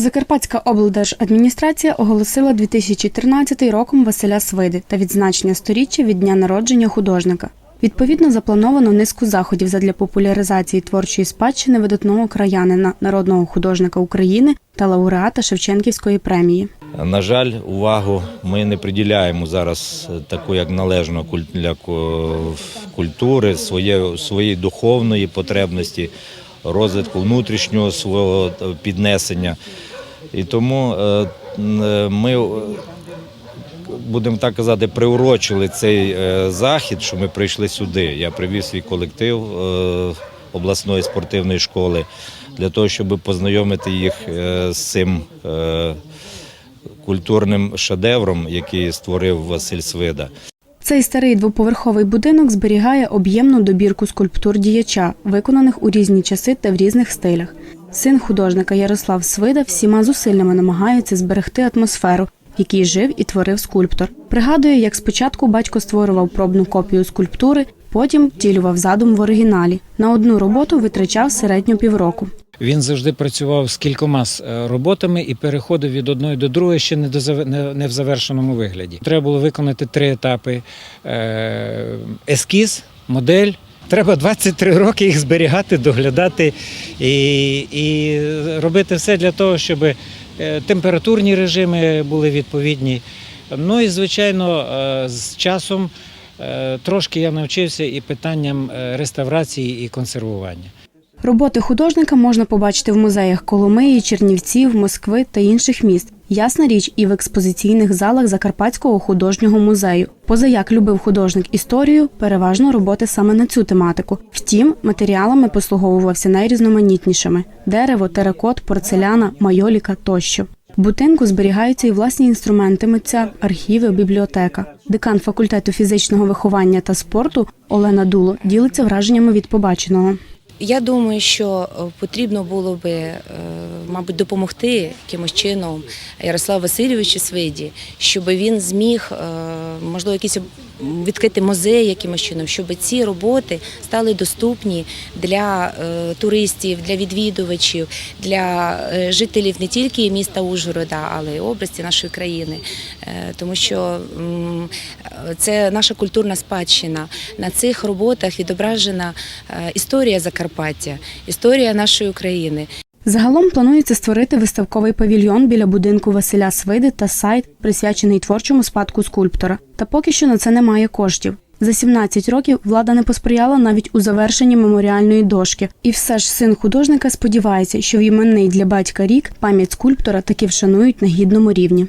Закарпатська облдержадміністрація оголосила 2013 роком Василя Свиди та відзначення сторіччя від дня народження художника. Відповідно, заплановано низку заходів задля популяризації творчої спадщини видатного краянина, народного художника України та лауреата Шевченківської премії. На жаль, увагу ми не приділяємо зараз таку, як належно для культури, своєї, своєї духовної потребності, розвитку внутрішнього свого е, піднесення. І тому е, е, ми, е, будемо так казати, приурочили цей захід, що ми прийшли сюди. Я привів свій колектив обласної спортивної школи для того, щоб познайомити їх з цим. культурним шедевром, який створив Василь Свида. Цей старий двоповерховий будинок зберігає об'ємну добірку скульптур діяча, виконаних у різні часи та в різних стилях. Син художника Ярослав Свида всіма зусиллями намагається зберегти атмосферу, в якій жив і творив скульптор. Пригадує, як спочатку батько створював пробну копію скульптури, потім втілював задум в оригіналі. На одну роботу витрачав середньо півроку. Він завжди працював з кількома е, роботами і переходив від одної до другої ще не до не в завершеному вигляді. Треба було виконати три етапи: Е, ескіз, модель. Треба 23 роки їх зберігати, доглядати і, і робити все для того, щоб е, температурні режими були відповідні. Ну і звичайно, е, з часом е, трошки я навчився і питанням реставрації і консервування. Роботи художника можна побачити в музеях Коломиї, Чернівців, Москви та інших міст. Ясна річ, і в експозиційних залах Закарпатського художнього музею. Поза як любив художник історію, переважно роботи саме на цю тематику. Втім, матеріалами послуговувався найрізноманітнішими: дерево, теракот, порцеляна, майоліка тощо. В будинку зберігаються і власні інструменти митця, архіви, бібліотека. Декан факультету фізичного виховання та спорту Олена Дуло ділиться враженнями від побаченого. Я думаю, що е, потрібно було би, е, мабуть, допомогти якимось чином Ярославу Васильовичу Свиді, щоб він зміг, е, можливо, якийсь відкрити музей якимось чином, щоб ці роботи стали доступні для е, туристів, для відвідувачів, для е, жителів не тільки міста Ужгорода, але й області нашої країни, тому що це наша культурна спадщина. На цих роботах відображена історія Закарпаття, історія нашої України. Загалом планується створити виставковий павільйон біля будинку Василя Свиди та сайт, присвячений творчому спадку скульптора. Та поки що на це немає коштів. За 17 років влада не посприяла навіть у завершенні меморіальної дошки. І все ж син художника сподівається, що в іменний для батька рік пам'ять скульптора таки вшанують на гідному рівні.